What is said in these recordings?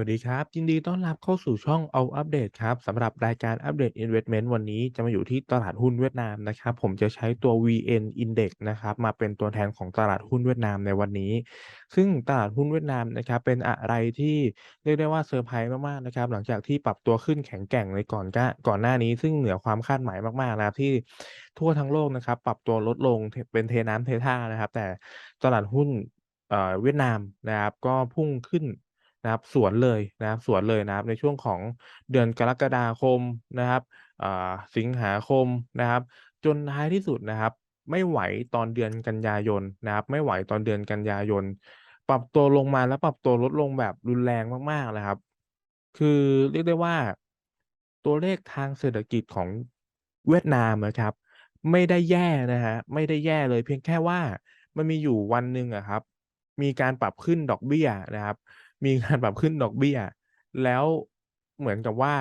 วัสดีครับ ยินดีต้อนรับเข้าสู่ช่องเอาอัปเดตครับสำหรับรายการอัปเดต Investment วันนี้จะมาอยู่ที่ตลาดหุ้นเวียดนามนะครับ ผมจะใช้ตัว VN Index นะครับ มาเป็นตัวแทนของตลาดหุ้นเวียดนามในวันนี้ ซึ่งตลาดหุ้นเวียดนามนะครับ เป็นอะไรที่เรียกได้ว่าเซอร์ไพรส์มากๆนะครับ หลังจากที่ปรับตัวขึ้นแข็งแกร่งในก่อนก้าก่อนหน้านี้ ซึ่งเหนือความคาดหมายมากๆนะครับที่ทั่วทั้งโลกนะครับ ปรับตัวลดลงเป็นเทน้ำเทท่านะครับ แต่ตลาดหุ้นเวียดนามนะครับ ก็พุ่งขึ้น นะครับสวนเลยนะครับสวนเลยนะครับในช่วงของเดือนกรกฎาคมนะครับสิงหาคมนะครับ จนท้ายที่สุดนะครับ ไม่ไหวตอนเดือนกันยายนนะครับ ไม่ไหวตอนเดือนกันยายน ปรับตัวลงมาแล้วปรับตัวลดลงแบบรุนแรงมากๆเลยครับ คือเรียกได้ว่า ตัวเลขทางเศรษฐกิจของเวียดนามนะครับ ไม่ได้แย่นะครับไม่ได้แย่เลยเพียงแค่ว่ามันมีอยู่วันหนึ่งอะครับ มีการปรับขึ้นดอกเบี้ยนะครับ มีการปรับขึ้นดอกเบี้ย แล้วเหมือนกับว่า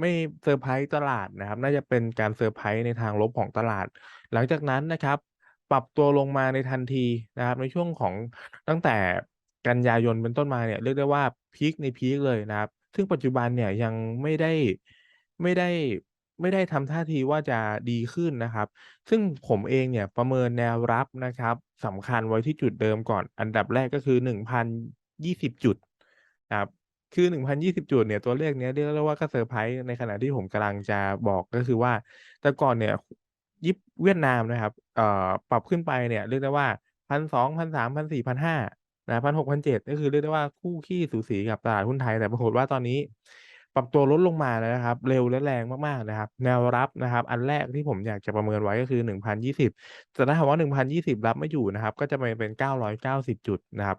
ไม่เซอร์ไพรส์ตลาดนะครับ น่าจะเป็นการเซอร์ไพรส์ในทางลบของตลาด หลังจากนั้นนะครับ ปรับตัวลงมาในทันทีนะครับ ในช่วงของตั้งแต่กันยายนเป็นต้นมาเนี่ยเรียกได้ว่าพีกในพีกเลยนะครับ ซึ่งปัจจุบันเนี่ยยังไม่ได้ไม่ได้ไม่ได้ทำท่าทีว่าจะดีขึ้นนะครับ ซึ่งผมเองเนี่ยประเมินแนวรับนะครับสำคัญไว้ที่จุดเดิมก่อน อันดับแรกก็คือ 1,020จุดนะครับคือ1,020จุดเนี่ยตัวเลขเนี้ยเรียกได้ว่าก็เซอร์ไพรส์ในขณะที่ผมกำลังจะบอกก็คือว่า แต่ก่อนเนี่ยยิปเวียดนามนะครับเอ่อปรับขึ้นไปเนี่ยเรียกได้ว่า1,200 1,300 1,400 1,500นะ1,600 1,700ก็คือเรียกได้ว่าคู่ขี้สูสีกับตลาดหุ้นไทยแต่ปรากฏว่าตอนนี้ ปรับตัวลดลงมาแล้วนะครับ เร็วและแรงมากๆนะครับ แนวรับนะครับ อันแรกที่ผมอยากจะประเมินไว้ก็คือ1,020แต่ถ้าหากว่า1,020รับไม่อยู่นะครับ ก็จะไปเป็น990จุดนะครับ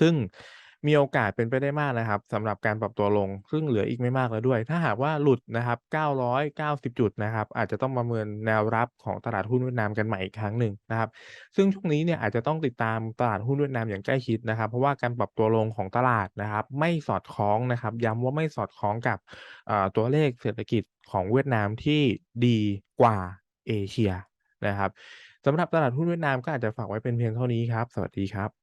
ซึ่งมีโอกาสเป็นไปได้มากนะครับสำหรับการปรับตัวลง ซึ่งเหลืออีกไม่มากแล้วด้วย ถ้าหากว่าหลุดนะครับ 990 จุดนะครับ อาจจะต้องประเมินแนวรับของตลาดหุ้นเวียดนามกันใหม่อีกครั้งหนึ่งนะครับ ซึ่งช่วงนี้เนี่ยอาจจะต้องติดตามตลาดหุ้นเวียดนามอย่างใกล้ชิดนะครับ เพราะว่าการปรับตัวลงของตลาดนะครับ ไม่สอดคล้องนะครับ ย้ำว่าไม่สอดคล้องกับตัวเลขเศรษฐกิจของเวียดนามที่ดีกว่าเอเชียนะครับสำหรับตลาดหุ้นเวียดนามก็อาจจะฝากไว้เป็นเพียงเท่านี้ครับ สวัสดีครับ